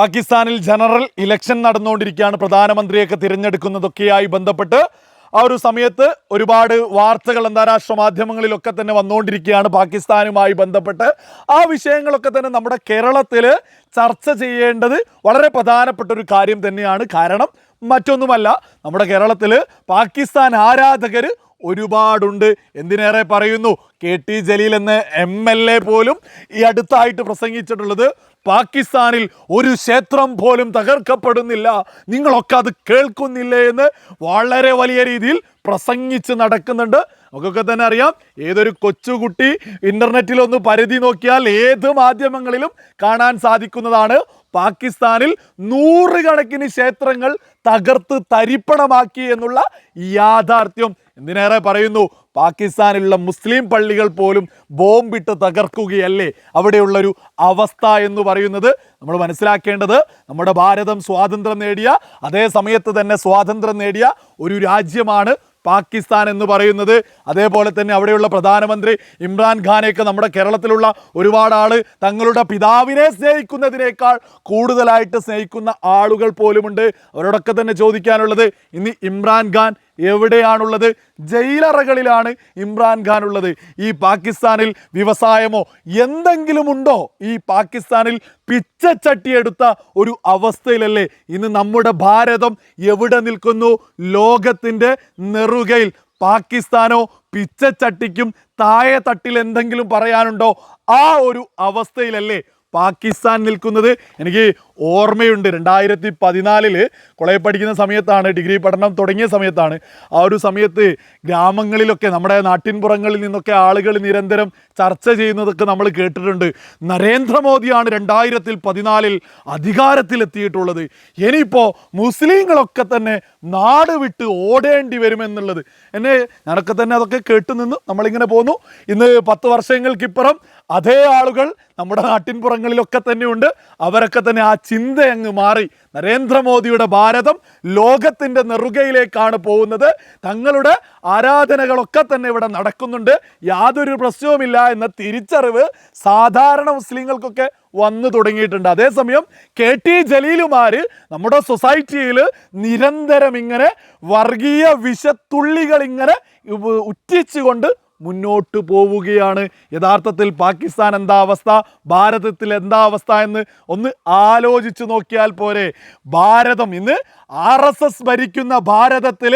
പാകിസ്ഥാനിൽ general election നടന്നുകൊണ്ടിരിക്കുകയാണ്. പ്രധാനമന്ത്രിയൊക്കെ തിരഞ്ഞെടുക്കുന്നതൊക്കെയായി ബന്ധപ്പെട്ട് ആ ഒരു സമയത്ത് ഒരുപാട് വാർത്തകൾ അന്താരാഷ്ട്ര മാധ്യമങ്ങളിലൊക്കെ തന്നെ വന്നുകൊണ്ടിരിക്കുകയാണ് പാകിസ്ഥാനുമായി ബന്ധപ്പെട്ട്. ആ വിഷയങ്ങളൊക്കെ തന്നെ നമ്മുടെ കേരളത്തിൽ ചർച്ച ചെയ്യേണ്ടത് വളരെ പ്രധാനപ്പെട്ട ഒരു കാര്യം തന്നെയാണ്. കാരണം മറ്റൊന്നുമല്ല നമ്മുടെ കേരളത്തിൽ പാകിസ്ഥാൻ ആരാധകർ ഒരുപാടുണ്ട്. എന്തിനേറെ പറയുന്നു? കെ ടി ജലീൽ എന്ന എം എൽ എ പോലും ഈ അടുത്തായിട്ട് പ്രസംഗിച്ചിട്ടുള്ളത് പാകിസ്ഥാനിൽ ഒരു ക്ഷേത്രം പോലും തകർക്കപ്പെടുന്നില്ല. നിങ്ങളൊക്കെ അത് കേൾക്കുന്നില്ലേ എന്ന് വളരെ വലിയ രീതിയിൽ പ്രസംഗിച്ച് നടക്കുന്നുണ്ട്. നമുക്കൊക്കെ തന്നെ അറിയാം ഏതൊരു കൊച്ചുകുട്ടി ഇന്റർനെറ്റിൽ ഒന്ന് പരിധി നോക്കിയാൽ ഏത് മാധ്യമങ്ങളിലും കാണാൻ സാധിക്കുന്നതാണ്. പാകിസ്ഥാനിൽ നൂറുകണക്കിന് ക്ഷേത്രങ്ങൾ തകർത്ത് തരിപ്പണമാക്കി എന്നുള്ള യാഥാർത്ഥ്യം എന്തിനേറെ പറയുന്നു? പാകിസ്ഥാനിലുള്ള മുസ്ലിം പള്ളികൾ പോലും ബോംബിട്ട് തകർക്കുകയല്ലേ? അവിടെയുള്ളൊരു അവസ്ഥ എന്ന് പറയുന്നത് നമ്മൾ മനസ്സിലാക്കേണ്ടത് നമ്മുടെ ഭാരതം സ്വാതന്ത്ര്യം നേടിയ അതേ സമയത്ത് തന്നെ സ്വാതന്ത്ര്യം നേടിയ ഒരു രാജ്യമാണ് പാകിസ്ഥാൻ എന്ന് പറയുന്നത്. അതേപോലെ തന്നെ അവിടെയുള്ള പ്രധാനമന്ത്രി ഇമ്രാൻ ഖാനെയൊക്കെ നമ്മുടെ കേരളത്തിലുള്ള ഒരുപാട് ആൾ തങ്ങളുടെ പിതാവിനെ സ്നേഹിക്കുന്നതിനേക്കാൾ കൂടുതലായിട്ട് സ്നേഹിക്കുന്ന ആളുകൾ പോലുമുണ്ട്. അവരോടൊക്കെ തന്നെ ചോദിക്കാനുള്ളത് ഇനി ഇമ്രാൻ ഖാൻ എവിടെയാണുള്ളത്? ജയിലറകളിലാണ് ഇമ്രാൻഖാൻ ഉള്ളത് ഈ പാകിസ്ഥാനിൽ വ്യവസായമോ എന്തെങ്കിലും ഉണ്ടോ ഈ പാകിസ്ഥാനിൽ പിച്ചച്ചട്ടിയെടുത്ത ഒരു അവസ്ഥയിലല്ലേ ഇന്ന് നമ്മുടെ ഭാരതം എവിടെ നിൽക്കുന്നു? ലോകത്തിന്റെ നെറുകയിൽ പാകിസ്ഥാനോ പിച്ചച്ചട്ടിക്കും താഴെ തട്ടിൽ എന്തെങ്കിലും പറയാനുണ്ടോ? ആ ഒരു അവസ്ഥയിലല്ലേ പാകിസ്ഥാൻ നിൽക്കുന്നത്. എനിക്ക് ഓർമ്മയുണ്ട്. രണ്ടായിരത്തി പതിനാലിൽ കോളേജ് പഠിക്കുന്ന സമയത്താണ് ഡിഗ്രി പഠനം തുടങ്ങിയ സമയത്താണ്. ആ ഒരു സമയത്ത് ഗ്രാമങ്ങളിലൊക്കെ നമ്മുടെ നാട്ടിൻപുറങ്ങളിൽ നിന്നൊക്കെ ആളുകൾ നിരന്തരം ചർച്ച ചെയ്യുന്നതൊക്കെ നമ്മൾ കേട്ടിട്ടുണ്ട്. നരേന്ദ്രമോദിയാണ് രണ്ടായിരത്തിൽ പതിനാലിൽ അധികാരത്തിലെത്തിയിട്ടുള്ളത്. ഇനിയിപ്പോൾ മുസ്ലിങ്ങളൊക്കെ തന്നെ നാട് വിട്ട് ഓടേണ്ടി വരുമെന്നുള്ളത്. എന്നെ ഞാനൊക്കെ തന്നെ അതൊക്കെ കേട്ടു നിന്ന്. നമ്മളിങ്ങനെ പോന്നു. ഇന്ന് പത്ത് വർഷങ്ങൾക്കിപ്പുറം അതേ ആളുകൾ നമ്മുടെ നാട്ടിൻപുറങ്ങളിലൊക്കെ തന്നെയുണ്ട്. അവരൊക്കെ തന്നെ ആ ചിന്ത അങ്ങ് മാറി. നരേന്ദ്രമോദിയുടെ ഭാരതം ലോകത്തിന്റെ നെറുകയിലേക്കാണ് പോകുന്നത്. തങ്ങളുടെ ആരാധനകളൊക്കെ തന്നെ ഇവിടെ നടക്കുന്നുണ്ട്. യാതൊരു പ്രശ്നവുമില്ല എന്ന തിരിച്ചറിവ് സാധാരണ മുസ്ലിങ്ങൾക്കൊക്കെ വന്നു തുടങ്ങിയിട്ടുണ്ട്. അതേസമയം കെ ടി ജലീലുമാർ നമ്മുടെ സൊസൈറ്റിയിൽ നിരന്തരം ഇങ്ങനെ വർഗീയ വിഷത്തുള്ളികൾ ഇങ്ങനെ ഉറ്റിച്ചുകൊണ്ട് മുന്നോട്ട് പോവുകയാണ്. യഥാർത്ഥത്തിൽ പാകിസ്ഥാൻ എന്താ അവസ്ഥ? ഭാരതത്തിൽ എന്താ അവസ്ഥ എന്ന് ഒന്ന് ആലോചിച്ച് നോക്കിയാൽ പോരെ. ഭാരതം ഇന്ന് ആർ എസ് എസ് ഭരിക്കുന്ന ഭാരതത്തിൽ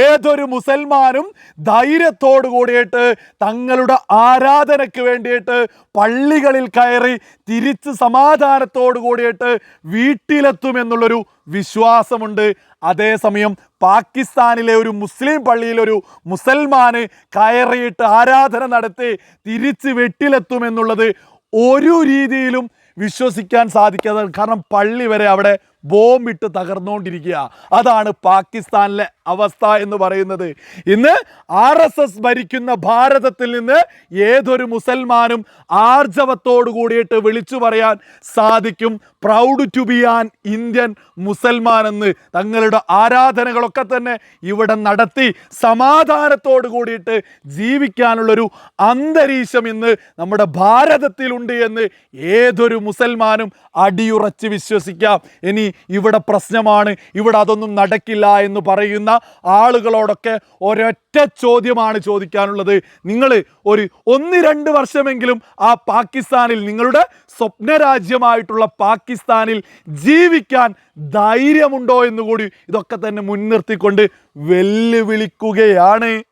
ഏതൊരു മുസൽമാനും ധൈര്യത്തോടു കൂടിയിട്ട് തങ്ങളുടെ ആരാധനയ്ക്ക് വേണ്ടിയിട്ട് പള്ളികളിൽ കയറി തിരിച്ച് സമാധാനത്തോടു കൂടിയിട്ട് വീട്ടിലെത്തുമെന്നുള്ളൊരു വിശ്വാസമുണ്ട്. അതേസമയം പാകിസ്ഥാനിലെ ഒരു മുസ്ലിം പള്ളിയിൽ ഒരു മുസൽമാന് കയറിയിട്ട് ആരാധന നടത്തി തിരിച്ച് വെട്ടിലെത്തുമെന്നുള്ളത് ഒരു രീതിയിലും വിശ്വസിക്കാൻ സാധിക്കാതെ കാരണം പള്ളി വരെ അവിടെ ബോംബിട്ട് തകർന്നുകൊണ്ടിരിക്കുക അതാണ് പാകിസ്ഥാനിലെ അവസ്ഥ എന്ന് പറയുന്നത്. ഇന്ന് ആർ എസ് എസ് ഭരിക്കുന്ന ഭാരതത്തിൽ നിന്ന് ഏതൊരു മുസൽമാനും ആർജവത്തോടു കൂടിയിട്ട് വിളിച്ചു പറയാൻ സാധിക്കും. Proud to be an Indian മുസൽമാൻ എന്ന് തങ്ങളുടെ ആരാധനകളൊക്കെ തന്നെ ഇവിടെ നടത്തി സമാധാനത്തോടു കൂടിയിട്ട് ജീവിക്കാനുള്ളൊരു അന്തരീക്ഷം ഇന്ന് നമ്മുടെ ഭാരതത്തിലുണ്ട് എന്ന് ഏതൊരു മുസൽമാനും അടിയുറച്ച് വിശ്വസിക്കാം. ഇനി ഇവിടെ പ്രശ്നമാണ് ഇവിടെ അതൊന്നും നടക്കില്ല എന്ന് പറയുന്ന ആളുകളോടൊക്കെ ഒരൊറ്റ ചോദ്യമാണ് ചോദിക്കാനുള്ളത്. നിങ്ങൾ ഒരു ഒന്ന് രണ്ട് വർഷമെങ്കിലും ആ പാകിസ്ഥാനിൽ നിങ്ങളുടെ സ്വപ്നരാജ്യമായിട്ടുള്ള പാകിസ്ഥാനിൽ ജീവിക്കാൻ ധൈര്യമുണ്ടോ എന്നുകൂടി ഇതൊക്കെ തന്നെ മുൻനിർത്തിക്കൊണ്ട് വെല്ലുവിളിക്കുകയാണ്.